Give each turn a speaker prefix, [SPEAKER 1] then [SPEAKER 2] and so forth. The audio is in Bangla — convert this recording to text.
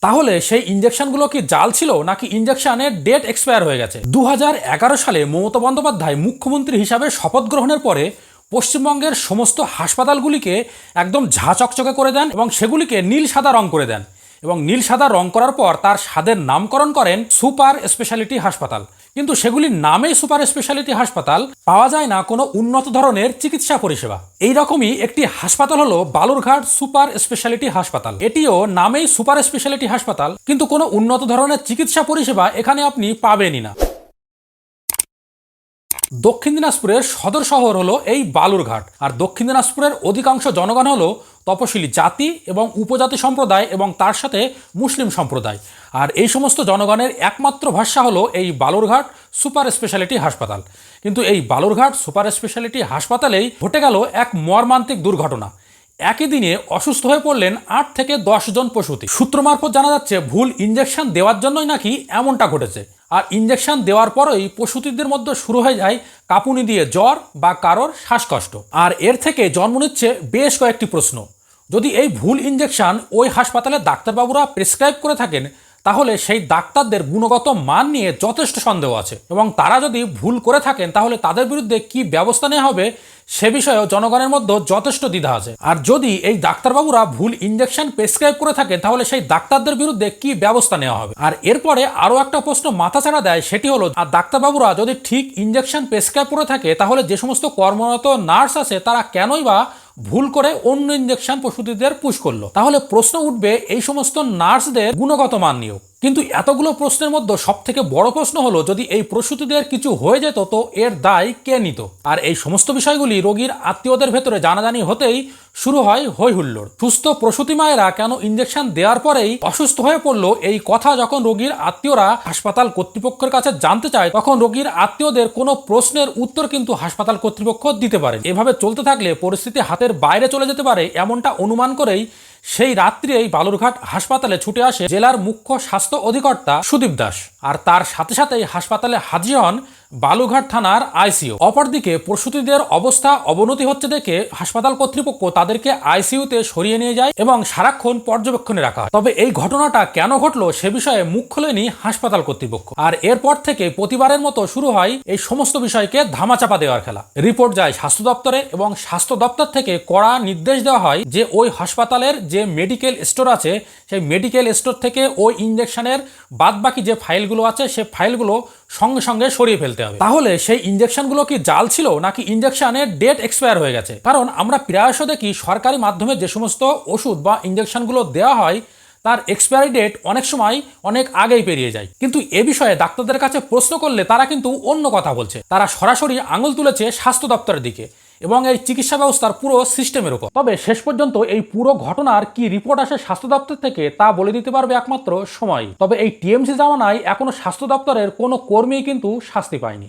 [SPEAKER 1] তাহলে সেই ইঞ্জেকশনগুলো কি জাল ছিল নাকি ইঞ্জেকশনের ডেট এক্সপায়ার হয়ে গেছে? দু হাজার এগারো সালে মমতা বন্দ্যোপাধ্যায় মুখ্যমন্ত্রী হিসাবে শপথ গ্রহণের পরে পশ্চিমবঙ্গের সমস্ত হাসপাতালগুলিকে একদম ঝাঁচকচকে করে দেন এবং সেগুলিকে নীল সাদা রং করে দেন। এবং নীল সাদা রং করার পর তার স্বাদের নামকরণ করেন সুপার স্পেশালিটি হাসপাতাল। কিন্তু সেগুলির নামেই সুপার স্পেশালিটি হাসপাতাল পাওয়া যায় না কোনো উন্নত ধরনের চিকিৎসা পরিষেবা। এই রকমই একটি হাসপাতাল হলো বালুরঘাট সুপার স্পেশালিটি হাসপাতাল। এটিও নামেই সুপার স্পেশালিটি হাসপাতাল, কিন্তু কোনো উন্নত ধরনের চিকিৎসা পরিষেবা এখানে আপনি পাবেনই না। দক্ষিণ দিনাজপুরের সদর শহর হলো এই বালুরঘাট, আর দক্ষিণ দিনাজপুরের অধিকাংশ জনগণ হলো তপশিলি জাতি এবং উপজাতি সম্প্রদায় এবং তার সাথে মুসলিম সম্প্রদায়। আর এই সমস্ত জনগণের একমাত্র ভাষা হলো এই বালুরঘাট সুপার স্পেশালিটি হাসপাতাল। কিন্তু এই বালুরঘাট সুপার স্পেশালিটি হাসপাতালেই ঘটে গেল এক মর্মান্তিক দুর্ঘটনা। একই দিনে অসুস্থ হয়ে পড়লেন আট থেকে দশ জন প্রসূতি সূত্র মারফত জানা যাচ্ছে, ভুল ইঞ্জেকশন দেওয়ার জন্যই নাকি এমনটা ঘটেছে। আর ইঞ্জেকশন দেওয়ার পরেই প্রসূতিদের মধ্যে শুরু হয়ে যায় কাঁপুনি দিয়ে জ্বর বা কারোর শ্বাসকষ্ট। আর এর থেকে জন্ম নিচ্ছে বেশ কয়েকটি প্রশ্ন। যদি এই ভুল ইঞ্জেকশন ওই হাসপাতালের ডাক্তারবাবুরা প্রেসক্রাইব করে থাকেন, তাহলে সেই ডাক্তারদের গুণগত মান নিয়ে যথেষ্ট সন্দেহ আছে। এবং তারা যদি ভুল করে থাকেন, তাহলে তাদের বিরুদ্ধে কি ব্যবস্থা নেওয়া হবে, সে বিষয়েও জনগণের মধ্যে যথেষ্ট দ্বিধা আছে। আর যদি এই ডাক্তারবাবুরা ভুল ইঞ্জেকশন প্রেসক্রাইব করে থাকেন, তাহলে সেই ডাক্তারদের বিরুদ্ধে কি ব্যবস্থা নেওয়া হবে? আর এরপরে আরও একটা প্রশ্ন মাথা ছাড়া দেয়, সেটি হলো, আর ডাক্তারবাবুরা যদি ঠিক ইঞ্জেকশন প্রেসক্রাইব করে থাকে, তাহলে যে সমস্ত কর্মরত নার্স আছে, তারা কেনই বা ভুল করে অন্য ইঞ্জেকশন প্রসূতিদের পুশ করল। তাহলে প্রশ্ন উঠবে, এই সমস্ত নার্সদের গুণগত মান নিয়েও কিন্তু এতগুলো প্রশ্নের মধ্যে সব থেকে বড় প্রশ্ন হলো, যদি এই প্রসূতিদের কিছু হয়ে যেত, তো এর দায় কে নিত? আর এই সমস্ত বিষয়গুলি রোগীর আত্মীয়দের ভেতরে জানাজানি হতেই শুরু হয় হই হুল্লোড় সুস্থ প্রসূতি মায়েরা কেন ইঞ্জেকশন দেওয়ার পরেই অসুস্থ হয়ে পড়ল? এই কথা যখন রোগীর আত্মীয়রা হাসপাতাল কর্তৃপক্ষের কাছে জানতে চায়, তখন রোগীর আত্মীয়দের কোনো প্রশ্নের উত্তর কিন্তু হাসপাতাল কর্তৃপক্ষ দিতে পারে এভাবে চলতে থাকলে পরিস্থিতি হাতের বাইরে চলে যেতে পারে, এমনটা অনুমান করেই সেই রাত্রি এই বালুরঘাট হাসপাতালে ছুটে আসে জেলার মুখ্য স্বাস্থ্য অধিকর্তা সুদীপ দাস। আর তার সাথে সাথেই হাসপাতালে হাজির হন বালুঘাট থানার আইসিইউ। অপরদিকে প্রসূতিদের অবস্থা অবনতি হচ্ছে দেখে হাসপাতাল কর্তৃপক্ষ তাদেরকে আইসিইউতে সরিয়ে নিয়ে যায় এবং সারাক্ষণ পর্যবেক্ষণে রাখা হয়। তবে এই ঘটনাটা কেন ঘটলো সে বিষয়ে মুখ খোলেনি হাসপাতাল কর্তৃপক্ষ। আর এরপর থেকে প্রতিবারের মতো শুরু হয় এই সমস্ত বিষয়কে ধামাচাপা দেওয়ার খেলা। রিপোর্ট যায় স্বাস্থ্য দপ্তরে এবং স্বাস্থ্য দপ্তর থেকে কড়া নির্দেশ দেওয়া হয় যে ওই হাসপাতালের যে মেডিকেল স্টোর আছে, সেই মেডিকেল স্টোর থেকে ওই ইঞ্জেকশনের বাদবাকি যে ফাইলগুলো আছে, সে ফাইলগুলো সঙ্গে সঙ্গে সরিয়ে ফেলতে হবে। তাহলে সেই ইঞ্জেকশনগুলো কি জাল ছিল নাকি ইঞ্জেকশনের ডেট এক্সপায়ার হয়ে গেছে? কারণ আমরা প্রায়শ দেখি সরকারি মাধ্যমে যে সমস্ত ওষুধ বা ইঞ্জেকশনগুলো দেওয়া হয়, তার এক্সপায়ারি ডেট অনেক সময় অনেক আগেই পেরিয়ে যায়। কিন্তু এ বিষয়ে ডাক্তারদের কাছে প্রশ্ন করলে তারা কিন্তু অন্য কথা বলছে। তারা সরাসরি আঙুল তুলেছে স্বাস্থ্য দপ্তরের দিকে। এবং এই চিকিৎসা ব্যবস্থার পুরো সিস্টেমের উপর। তবে শেষ পর্যন্ত এই পুরো ঘটনার কি রিপোর্ট আসে স্বাস্থ্য দপ্তর থেকে, তা বলে দিতে পারবে একমাত্র সময়। তবে এই টিএমসি জামানায় এখনও স্বাস্থ্য দপ্তরের কোনো কর্মী কিন্তু শাস্তি পায়নি।